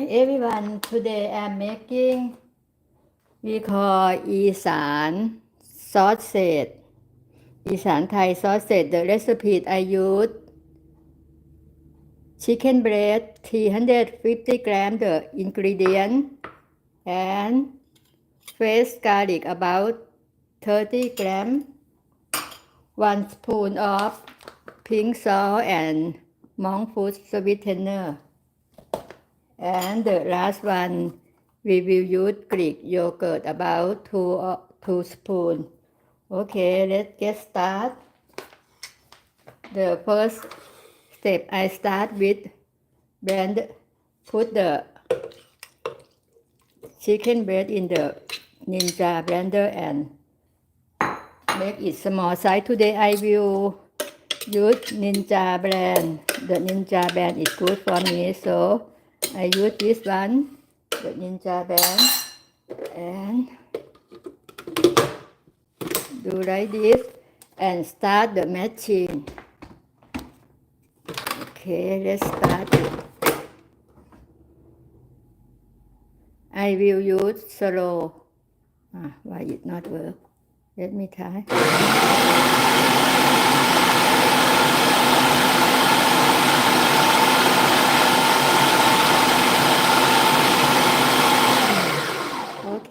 Hi everyone, today I'm making we call อีสาน sausage อีสานไทย sausage the recipe I use chicken breast 350 gram the ingredient and fresh garlic about 30 gram one spoon of pink salt and monk food sweetener and the last one we will use Greek yogurt about two uh, two spoon. Okay, let's get start. The first step I start with blend put the chicken breast in the ninja blender and make it small size. Today I will use ninja brand. The ninja brand is good for me, so I use this one, the ninja brand, and do like this and start the matching. Okay, let's start it. I will use slow. Ah, why it not work? Let me try.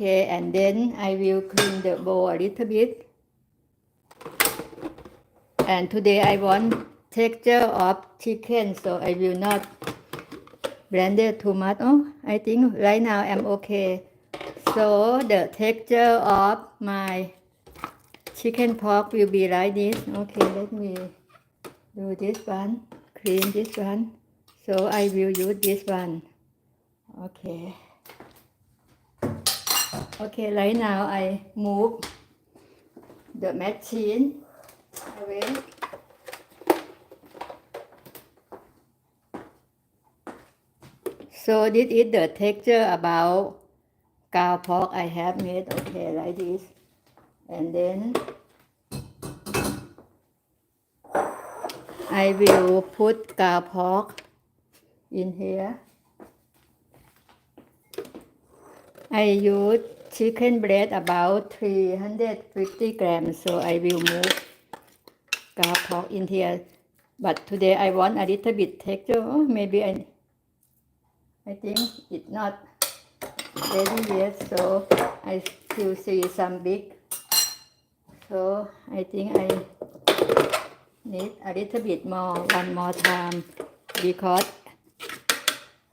Okay, and then I will clean the bowl a little bit. And today I want texture of chicken, so I will not blend it too much. Oh, I think right now I'm okay. So the texture of my chicken pork will be like this. Okay, let me do this one, clean this one. So I will use this one. Okay. Okay, right now I move the machine away. So this is the texture about cow pork I have made. Okay, like this. And then I will put cow pork in here. I use chicken breast about 350 grams, so I will move cow pork in here. But today I want a little bit texture. Oh, maybe I, I think it's not ready yet, so I still see some big. So I think I need a little bit more, one more time, because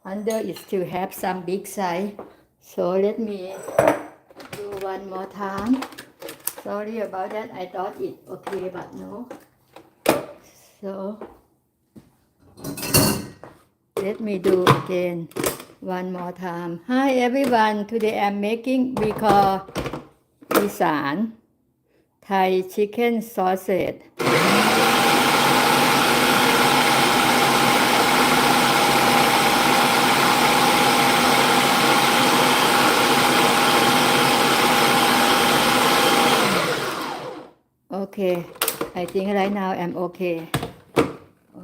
under it still have some big size. So let me one more time. Sorry about that. I thought it okay, but no. So let me do again one more time. Hi everyone. Today I'm making because Isan Thai chicken sausage. Okay, I think right now I'm okay.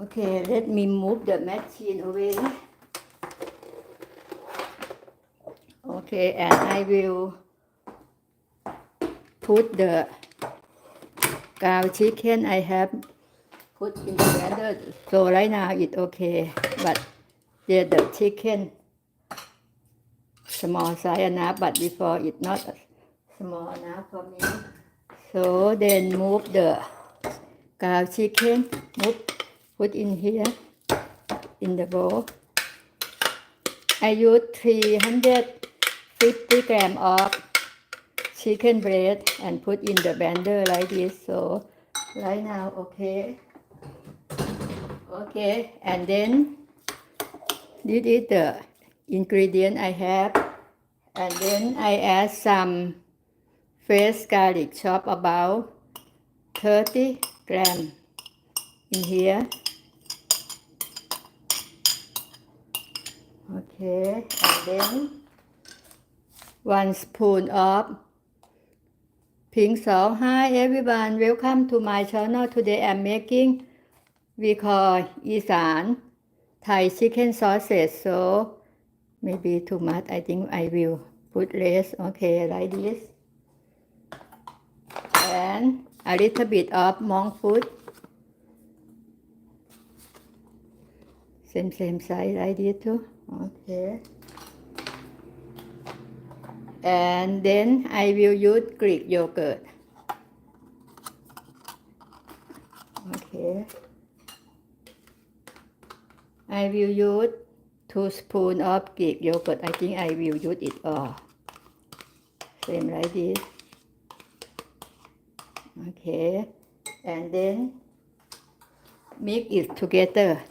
Okay, let me move the machine away. Okay, and I will put the cow chicken I have put in the blender. So right now it's okay, but the, the chicken small size enough, but before it's not small enough for me. So then move the cow chicken, move, put in here, in the bowl. I use 350 gram of chicken breast and put in the blender like this. So right now, okay. Okay, and then this is the ingredient I have. And then I add some fresh garlic chop about 30 gram in here. Okay, and then one spoon of pink salt. Hi everyone, welcome to my channel. Today I'm making we call Isan Thai chicken sausage. So maybe too much. I think I will put less. Okay, like this and a little bit of monk food. Same same size this too. Okay. And then I will use Greek yogurt. Okay. I will use two spoon of Greek yogurt. I think I will use it all. Same like this okay. And then mix it together.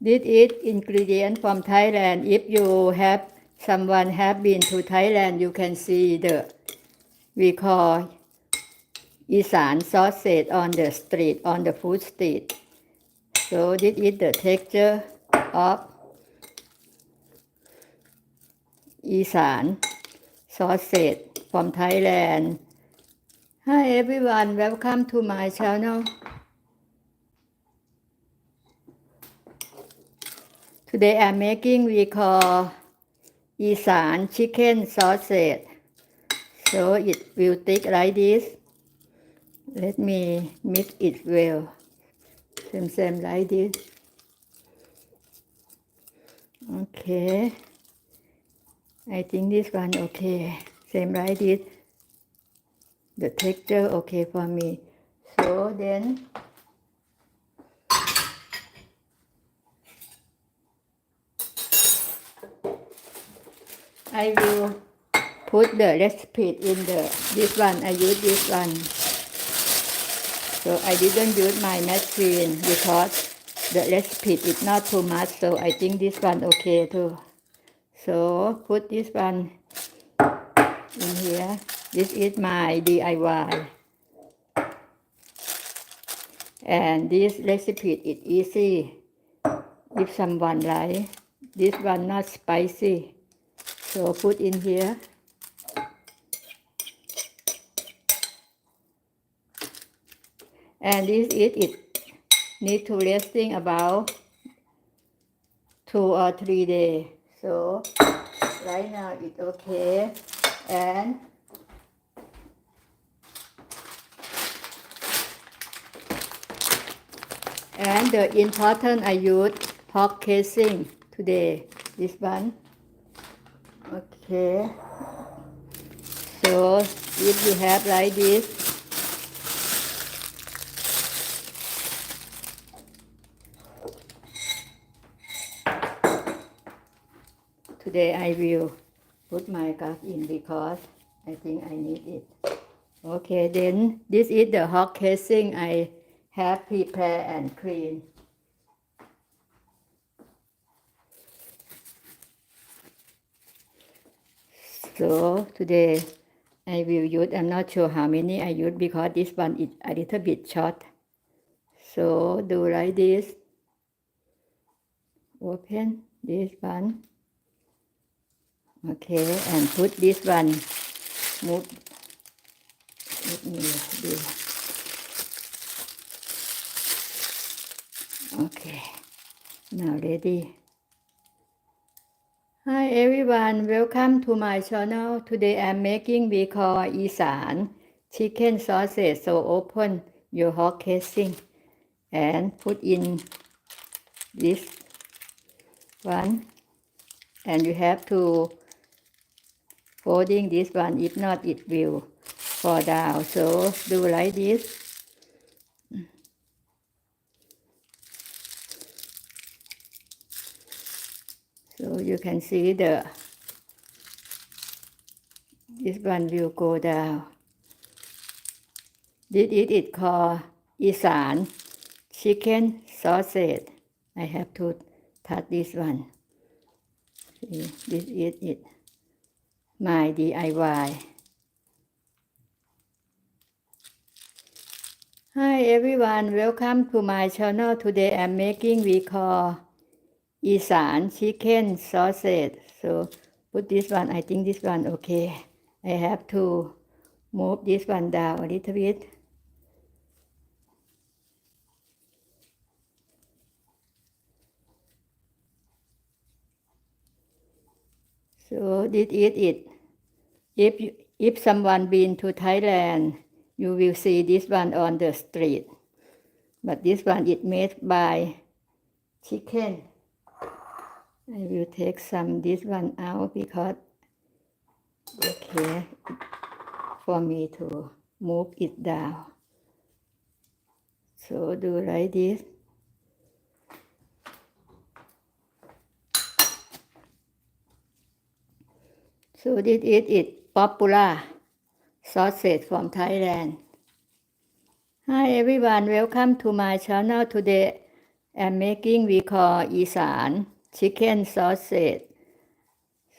This is ingredient from Thailand. If you have someone have been to Thailand you can see the we call Isan sausage on the street on the food street. So this is the texture of Isan sausage from Thailand. Hi everyone, welcome to my channel. Today I'm making we call Isan chicken sausage. So it will take like this. Let me mix it well. Same same like this. Okay. I think this one okay. Same like this. The texture okay for me. So then I will put the recipe in the this one. I use this one. So I didn't use my machine because the recipe is not too much. So I think this one okay too. So put this one in here. This is my DIY. And this recipe is easy. If someone like this one not spicy, so put in here. And this is it need to resting about two or three days. So right now it's okay and and the important I use pork casing today this one. Okay. So if you have like this. Today I will put my gas in because I think I need it. Okay, then this is the hot casing I have prepared and clean. So today I will use, I'm not sure how many I use because this one is a little bit short. So do like this. Open this one. Okay, and put this one, move, let me do. Okay, now ready. Hi everyone, welcome to my channel. Today I'm making we call Isan chicken sausage. So open your hot casing and put in this one and you have to folding this one if not it will fall down. So do like this. So you can see the this one will go down. This is it called Isan chicken sausage. I have to touch this one. See, this is it my DIY Hi everyone. Welcome to my channel. Today I'm making we call อีสาน chicken sausage. So put this one. I think this one okay. I have to move this one down a little bit. So did eat it. If if someone been to Thailand, you will see this one on the street. But this one is made by chicken. I will take some this one out because okay for me to move it down. So do like this. So this is it popular sausage from Thailand. Hi everyone, welcome to my channel. Today I'm making we call Isan chicken sausage.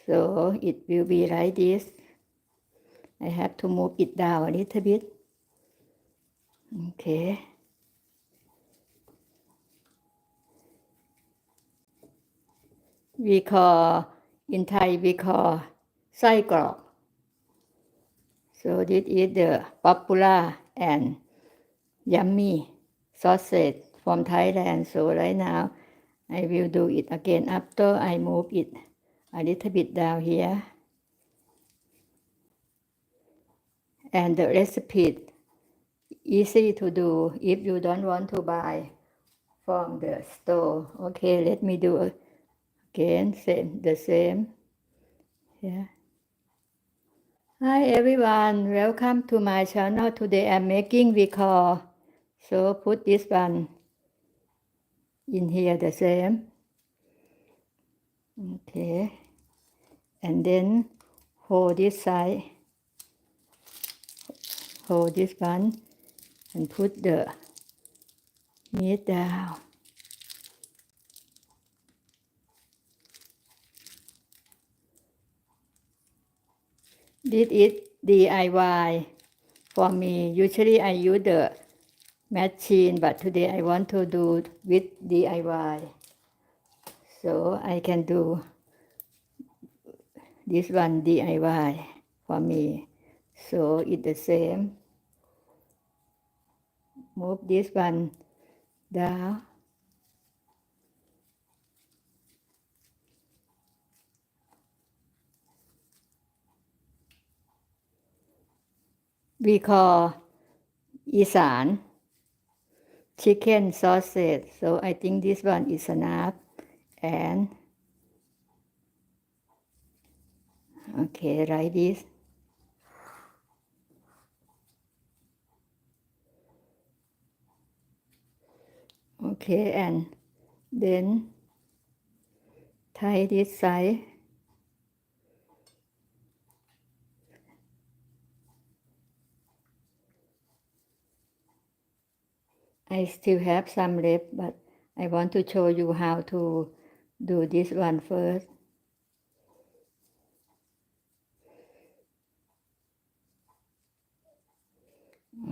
So it will be like this. I have to move it down a little bit. Okay. We call in Thai we call ไส้กรอก so this is the popular and yummy sausage from Thailand. So right now I will do it again. After I move it a little bit down here. And the recipe easy to do if you don't want to buy from the store. Okay let me do again same the same. Yeah Hi everyone, welcome to my channel. Today I'm making call. So put this one in here the same. Okay. And then hold this side. Hold this one and put the meat down. This is DIY for me. Usually I use the machine, but today I want to do with DIY. So I can do this one DIY for me. So it's the same. Move this one down. We call อีสาน chicken sausage so I think this one is enough and okay like this okay and then tie this side I still have some left, but I want to show you how to do this one first.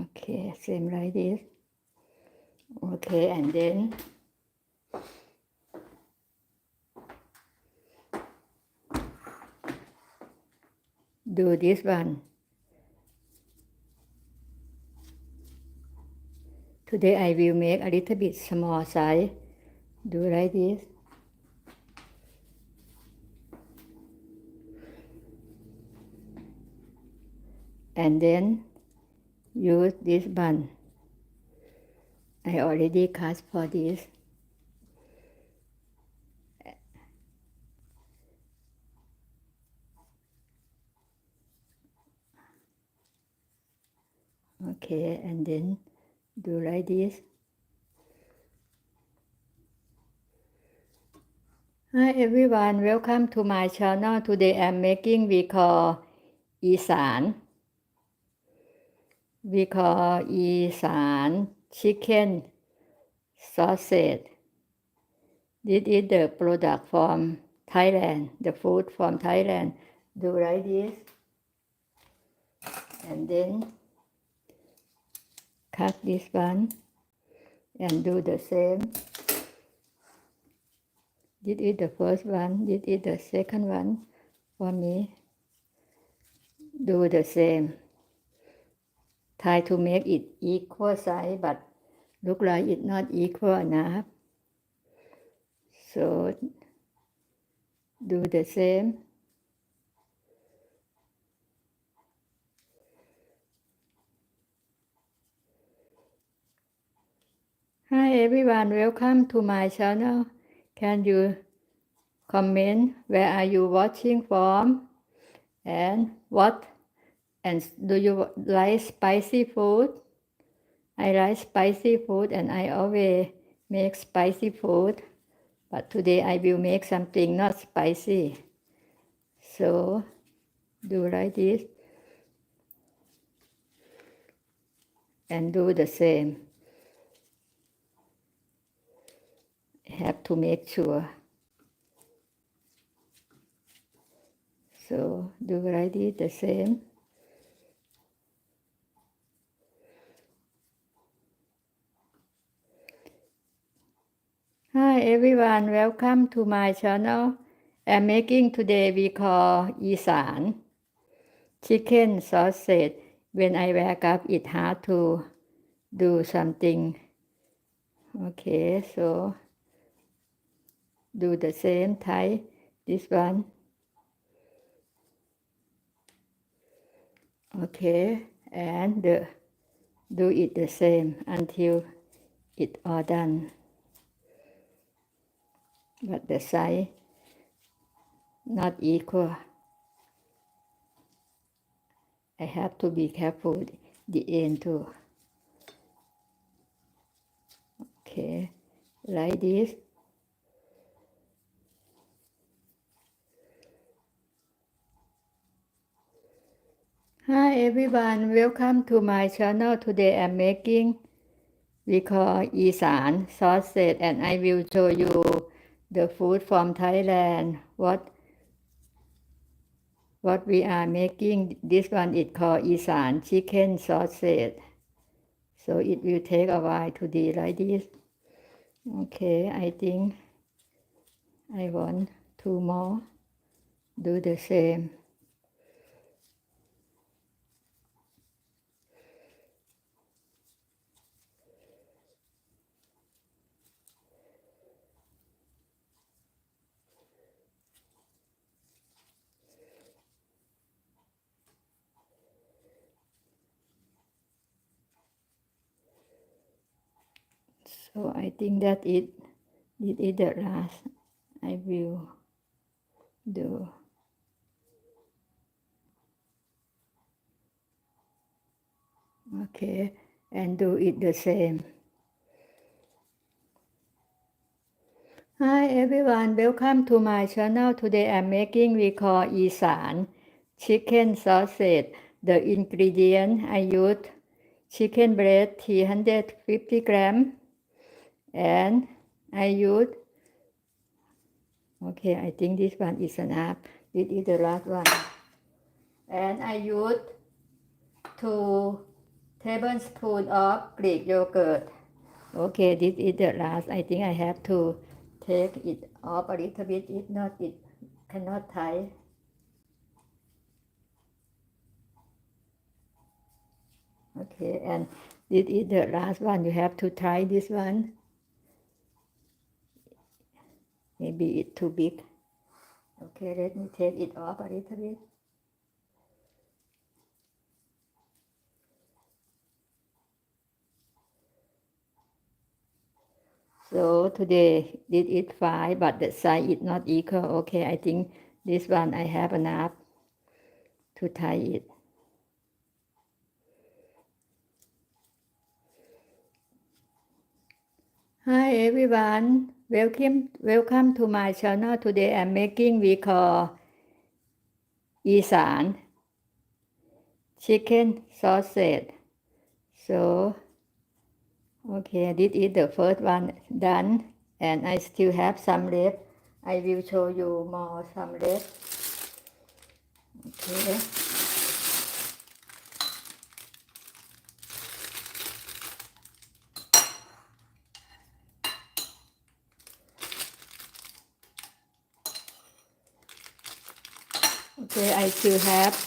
Okay, same like this. Okay, and then do this one. Today I will make a little bit small size. Do like this. And then use this bun. I already cut for this. Okay, and then do like this. Hi everyone, welcome to my channel. Today I'm making we call อีสาน we call อีสาน chicken sausage. This is the product from Thailand, the food from Thailand. Do like this. And then cut this one and do the same. This is the first one, this is the second one for me. Do the same. Try to make it equal size, but look like it not equal enough. So do the same. Hi everyone, welcome to my channel. Can you comment where are you watching from and what and do you like spicy food? I like spicy food and I always make spicy food, but today I will make something not spicy. So do like this and do the same. Have to make sure. So do like this the same. Hi everyone, welcome to my channel. I'm making today we call Isan chicken sausage. When I wake up, it hard to do something. Okay, so do the same tie This one. Okay, and the, do it the same until it all done. But the size not equal. I have to be careful the end too. Okay, like this. Hi everyone, welcome to my channel. Today I'm making we call Isan sausage and I will show you the food from Thailand. What what we are making. This one is called Isan chicken sausage. So it will take a while to do like this. Okay, I think I want two more. Do the same. So I think that it it is the last I will do. Okay, and do it the same. Hi everyone, welcome to my channel. Today I'm making we call Isan chicken sausage. The ingredient I use chicken breast 350 gram and I use okay I think this one is enough. This is the last one. And I use two tablespoon of Greek yogurt. Okay this is the last. I think I have to take it off a little bit. If not it cannot tie. Okay and this is the last one. You have to try this one maybe it's too big. Okay let me take it off a little bit. So today did it fine but the size is not equal. Okay I think this one I have enough to tie it. Hi everyone, welcome welcome to my channel. Today I'm making we call uh, Isan chicken sausage. So okay, this is the first one done and I still have some left. I will show you more some left. Okay. Okay, I still have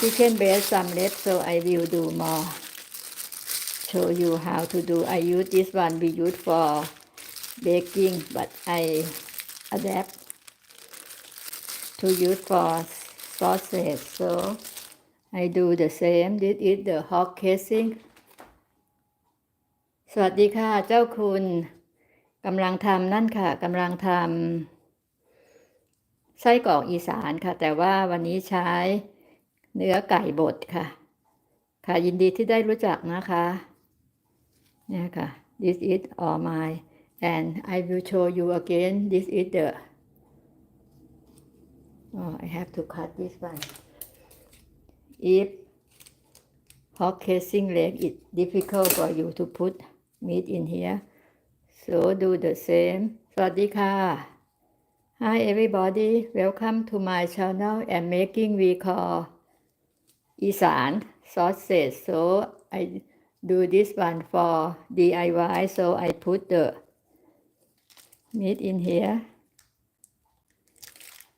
chicken breast some left, so I will do more. Show you how to do. I use this one we use for baking, but I adapt to use for sausage. So I do the same. This is the hot casing สวัสดีค่ะเจ้าคุณกำลังทำนั่นค่ะกำลังทำ ไส้กรอกอีสานค่ะ แต่ว่าวันนี้ใช้เนื้อไก่บดค่ะ ค่ะยินดีที่ได้รู้จักนะคะเนี่ยค่ะ this is all my and I will show you again this is the oh I have to cut this one if pork casing leg is difficult for you to put meat in here so do the same สวัสดีค่ะ Hi everybody, welcome to my channel and making we call uh, Isan sausage. So I do this one for DIY. So I put the meat in here.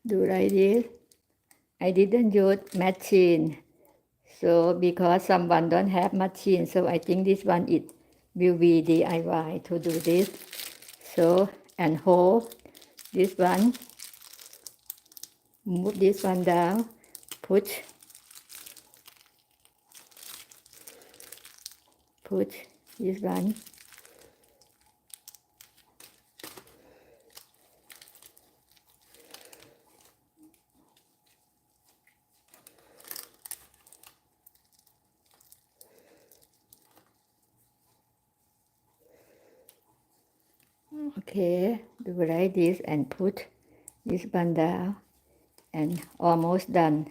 Do like this. I didn't use machine. So because someone don't have machine, so I think this one it will be DIY to do this. So and whole this one. Move this one down. Put. Put this one okay do this and put this one down and almost done.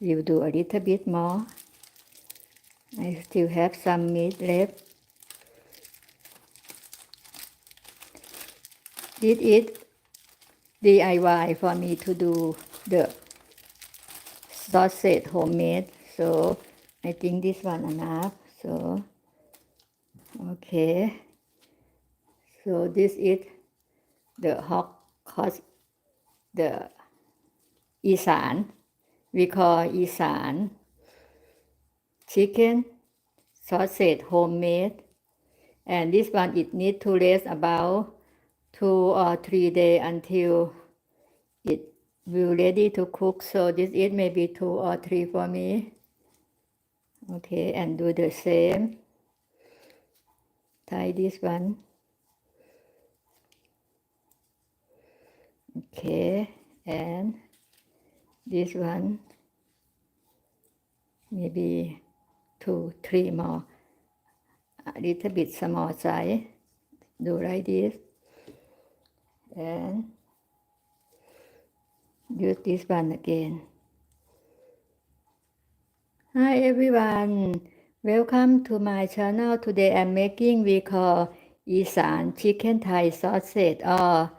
We'll do a little bit more. I still have some meat left. Did it DIY for me to do the sausage homemade. So I think this one enough. So okay. So this is the hot cause the อีสาน we call อีสาน chicken sausage homemade and this one it need to rest about two or three day until it will ready to cook so this is maybe two or three for me okay and do the same tie this one okay and this one maybe two three more. A little bit small size do like this. And use this one again. Hi everyone. Welcome to my channel. Today i'm making we call isan chicken thai sausage or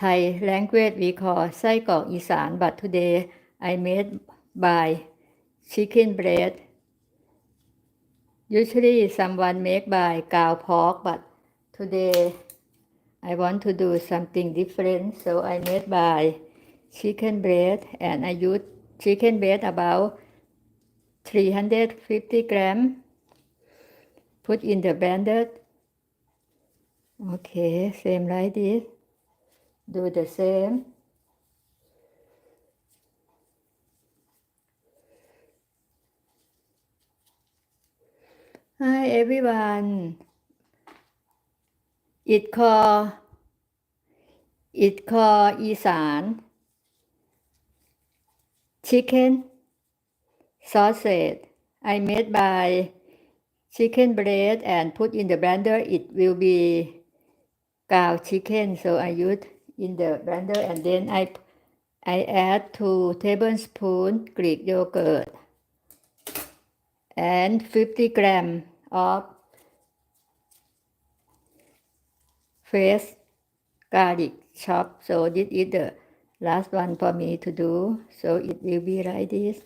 Thai language we call ไส้กรอกอีสาน but today I made by chicken breast usually someone make by cow pork but today I want to do something different so I made by chicken breast and I use chicken breast about 350 gram put in the blender okay same like this do the same. Hi everyone. It call it call isan. Chicken sausage. I made by chicken bread and put in the blender. It will be cow chicken so i use in the blender and then I I add two tablespoon Greek yogurt and 50 gram of fresh garlic chop. So this is the last one for me to do. So it will be like this.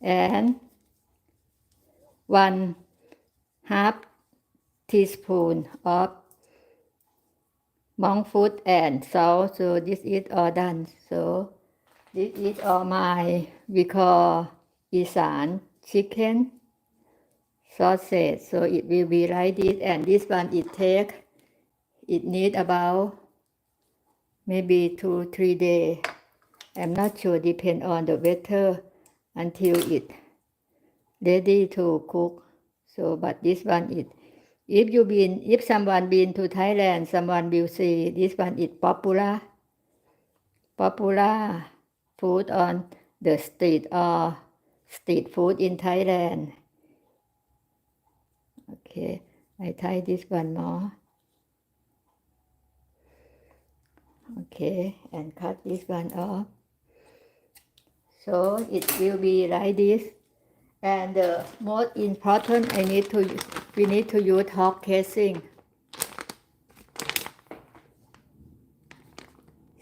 And one half teaspoon of monk food and salt so this is all done. So this is all my we call isan chicken sausage. So it will be like this. And this one it take it need about maybe two three day. I'm not sure depend on the weather until it ready to cook. So but this one it if you been if someone been to Thailand, someone will see this one is popular popular food on the street or street food in Thailand. Okay, I tie this one more. Okay, and cut this one off. So it will be like this. And the most important, I need to we need to use hot casing.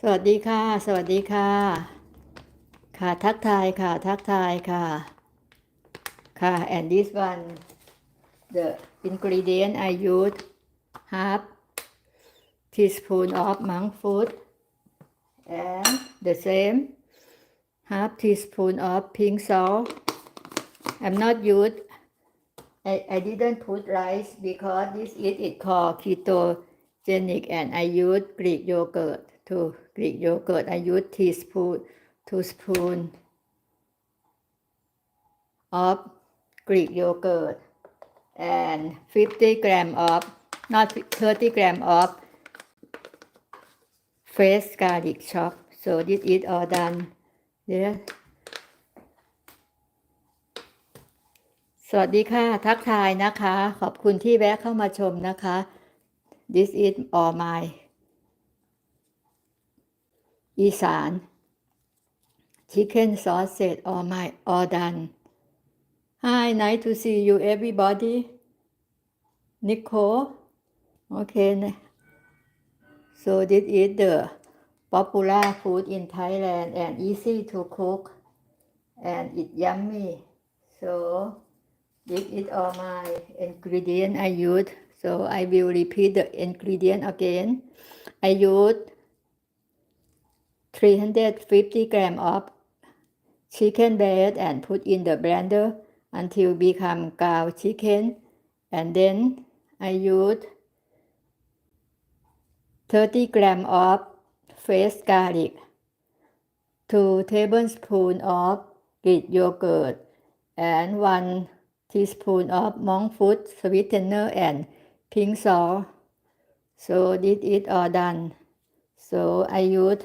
สวัสดีค่ะ สวัสดีค่ะ ค่ะทักทายค่ะ ทักทายค่ะ ค่ะ and this one the ingredient I use half teaspoon of monk food and the same half teaspoon of pink salt I'm not use I, I didn't put rice because this is it called ketogenic and I use Greek yogurt to Greek yogurt. I use teaspoon two spoon of Greek yogurt and 50 gram of not 30 gram of fresh garlic chop. So this is all done yeah สวัสดีค่ะ ทักทายนะคะ ขอบคุณที่แวะเข้ามาชมนะคะ this is all my อีสาน chicken sausage all my all done hi nice to see you everybody Nicole okay so this is the popular food in Thailand and easy to cook and it yummy so this is all my ingredient I use. So I will repeat the ingredient again. I use 350 gram of chicken breast and put in the blender until become ground chicken. And then I use 30 gram of fresh garlic 2 tablespoon of Greek yogurt and 1 teaspoon of monk food sweetener and pink salt. So this is all done. So I used,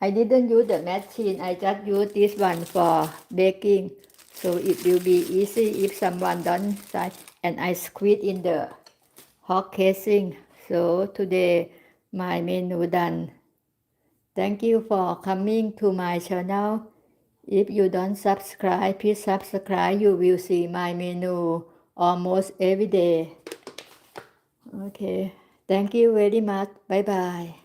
I didn't use the machine. I just use this one for baking. So it will be easy if someone don't and I squeeze in the hot casing. So today my menu done. Thank you for coming to my channel if you don't subscribe please subscribe. You will see my menu almost every day. Okay. Thank you very much. Bye bye